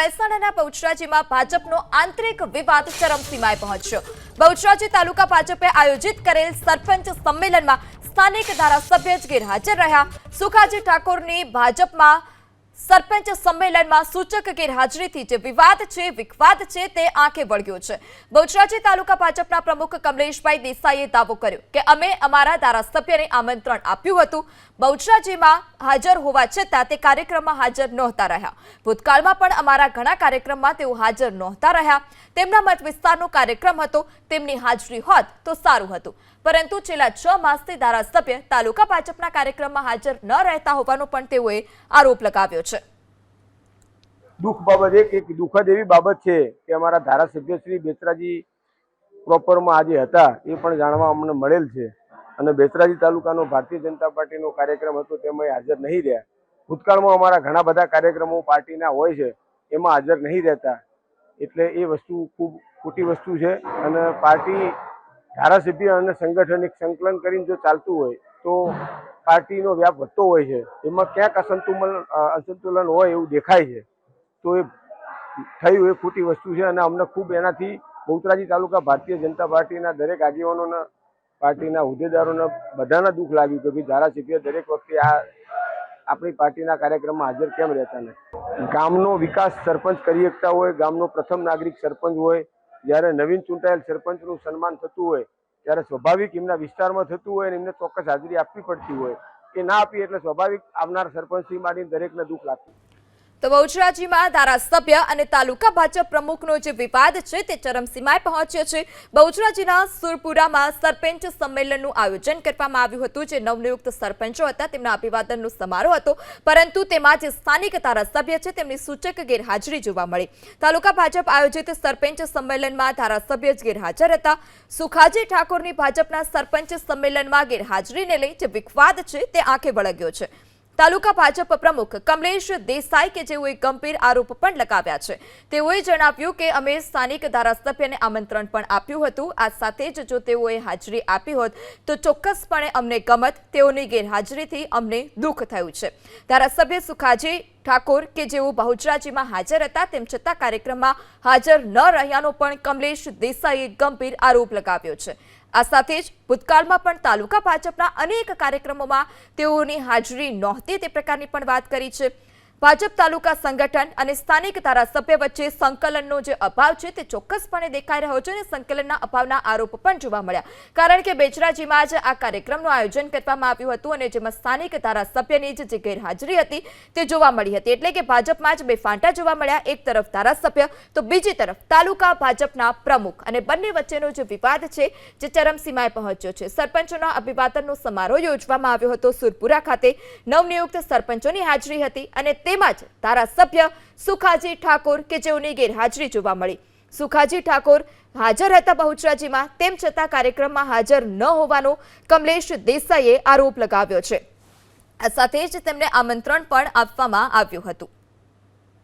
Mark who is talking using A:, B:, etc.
A: મહેસાણાના બહુચરાજીમાં ભાજપનો આંતરિક વિવાદ ચરમસીમાએ પહોંચ્યો. બહુચરાજી તાલુકા ભાજપે આયોજિત કરેલ સરપંચ સંમેલનમાં સ્થાનિક ધારાસભ્ય જ ગેરહાજર રહ્યા. સુખાજી ઠાકોરની ભાજપમાં સરપંચ સંમેલનમાં સૂચક ગેરહાજરીથી જે વિવાદ છે, વિખવાદ છે, તે આંખે વળગ્યો છે. બહુચરાજી તાલુકા ભાજપના પ્રમુખ કમલેશભાઈ દેસાઈએ દાવો કર્યો કે અમે અમારા ધારાસભ્યને આમંત્રણ આપ્યું હતું. બહુચરાજીમાં હાજર હોવા છતાં તે કાર્યક્રમમાં હાજર નહોતા રહ્યા. ભૂતકાળમાં પણ અમારા ઘણા કાર્યક્રમમાં તેઓ હાજર નહોતા રહ્યા. તેમના મત વિસ્તારનો કાર્યક્રમ હતો, તેમની હાજરી હોત તો સારું હતું. પરંતુ છેલ્લા છ માસથી ધારાસભ્ય તાલુકા ભાજપના કાર્યક્રમમાં હાજર ન રહેતા હોવાનો પણ તેઓએ આરોપ લગાવ્યો છે.
B: દુઃખ બાબત એક એક દુઃખદ એવી બાબત છે કે અમારા ધારાસભ્ય શ્રી બેચરાજી પ્રોપરમાં આજે હતા, એ પણ જાણવા અમને મળેલ છે. અને બેચરાજી તાલુકાનો ભારતીય જનતા પાર્ટીનો કાર્યક્રમ હતો, તેમાં હાજર નહીં રહ્યા. ભૂતકાળમાં અમારા ઘણા બધા કાર્યક્રમો પાર્ટીના હોય છે, એમાં હાજર નહીં રહેતા. એટલે એ વસ્તુ ખૂબ ખોટી વસ્તુ છે. અને પાર્ટી ધારાસભ્ય અને સંગઠન એક સંકલન કરીને જો ચાલતું હોય, તો પાર્ટીનો વ્યાપ વધતો હોય છે, એમાં ક્યાંક અસંતુલન અસંતુલન હોય એવું દેખાય છે, તો એ થયું એ ખોટી વસ્તુ છે અને અમને ખૂબ એનાથી બહુતરાજી તાલુકા ભારતીય જનતા પાર્ટીના દરેક આગેવાનોના, પાર્ટીના હોદ્દેદારોને બધાને દુઃખ લાગ્યું કે ભાઈ ધારાસભ્ય દરેક વખતે આ આપણી પાર્ટીના કાર્યક્રમમાં હાજર કેમ રહેતા નથી. ગામનો વિકાસ સરપંચ કરી શકતા હોય, ગામનો પ્રથમ નાગરિક સરપંચ હોય, જ્યારે નવીન ચૂંટાયેલ સરપંચનું સન્માન થતું હોય ત્યારે સ્વાભાવિક એમના વિસ્તારમાં થતું હોય અને એમને ચોક્કસ હાજરી આપવી પડતી હોય. એ ના આપી એટલે સ્વાભાવિક આવનાર સરપંચથી માંડીને દરેકને દુઃખ લાગતું
A: તો બહુચરાજીમાં ધારાસભ્ય અને તાલુકા ભાજપ પ્રમુખનો જે વિવાદ છે તે ચરમસીમાએ પહોંચ્યો છે. બહુચરાજીના સુરપુરામાં સરપંચ સંમેલનનું આયોજન કરવામાં આવ્યું હતું. જે નવનિયુક્ત સરપંચો હતા, તેમના અભિવાદનનો સમારોહ હતો. પરંતુ તેમાં જે સ્થાનિક ધારાસભ્ય છે, તેમની સૂચક ગેરહાજરી જોવા મળી. તાલુકા ભાજપ આયોજિત સરપંચ સંમેલનમાં ધારાસભ્ય જ ગેરહાજર હતા. સુખાજી ઠાકોરની ભાજપના સરપંચ સંમેલનમાં ગેરહાજરીને લઈ જે વિખવાદ છે, તે આંખે વળગ્યો છે. તાલુકા ભાજપ પ્રમુખ કમલેશ દેસાઈ કે જેઓએ ગંભીર આરોપ પણ લગાવ્યા છે. તેઓએ જણાવ્યું કે અમે સ્થાનિક ધારાસભ્યને આમંત્રણ પણ આપ્યું હતું. આ સાથે જ જો તેઓએ હાજરી આપી હોત, તો ચોક્કસપણે અમને ગમત, તેઓની ગેરહાજરીથી અમને દુઃખ થયું છે. ધારાસભ્ય સુખાજી ઠાકોર કે જેઓ બહુચરાજીમાં હાજર હતા, તેમ છતાં કાર્યક્રમમાં હાજર ન રહ્યાનો પણ કમલેશ દેસાઈએ ગંભીર આરોપ લગાવ્યો છે. આ સાથે જ ભૂતકાળમાં પણ તાલુકા ભાજપના અનેક કાર્યક્રમોમાં તેઓની હાજરી નહોતી તે પ્રકારની પણ વાત કરી છે. ભાજપ તાલુકા સંગઠન અને સ્થાનિક ધારાસભ્ય વચ્ચે સંકલનનો જે અભાવ છે તે ચોક્કસપણે દેખાઈ રહ્યો છે અને સંકલનના અભાવના આરોપ પણ જોવા મળ્યા. કારણ કે બેચરાજીમાં જ આ કાર્યક્રમનું આયોજન કરવામાં આવ્યું હતું અને જેમાં સ્થાનિક ધારાસભ્યની જે ગેરહાજરી હતી તે જોવા મળી હતી. એટલે કે ભાજપમાં જ બે ફાંટા જોવા મળ્યા. એક તરફ ધારાસભ્ય, તો બીજી તરફ તાલુકા ભાજપના પ્રમુખ. અને બંને વચ્ચેનો જે વિવાદ છે જે ચરમસીમાએ પહોંચ્યો છે. સરપંચોના અભિવાદનનો સમારોહ યોજવામાં આવ્યો હતો. સુરપુરા ખાતે નવનિયુક્ત સરપંચોની હાજરી હતી અને તેમાં જ ધારાસભ્ય સુખાજી ઠાકોર કે જેઓની ગેરહાજરી જોવા મળી. સુખાજી ઠાકોર હાજર હતા બહુચરાજીમાં, તેમ છતાં કાર્યક્રમમાં હાજર ન હોવાનો કમલેશ દેસાઈએ આરોપ લગાવ્યો છે. આ સાથે જ તેમને આમંત્રણ પણ આપવામાં આવ્યું હતું.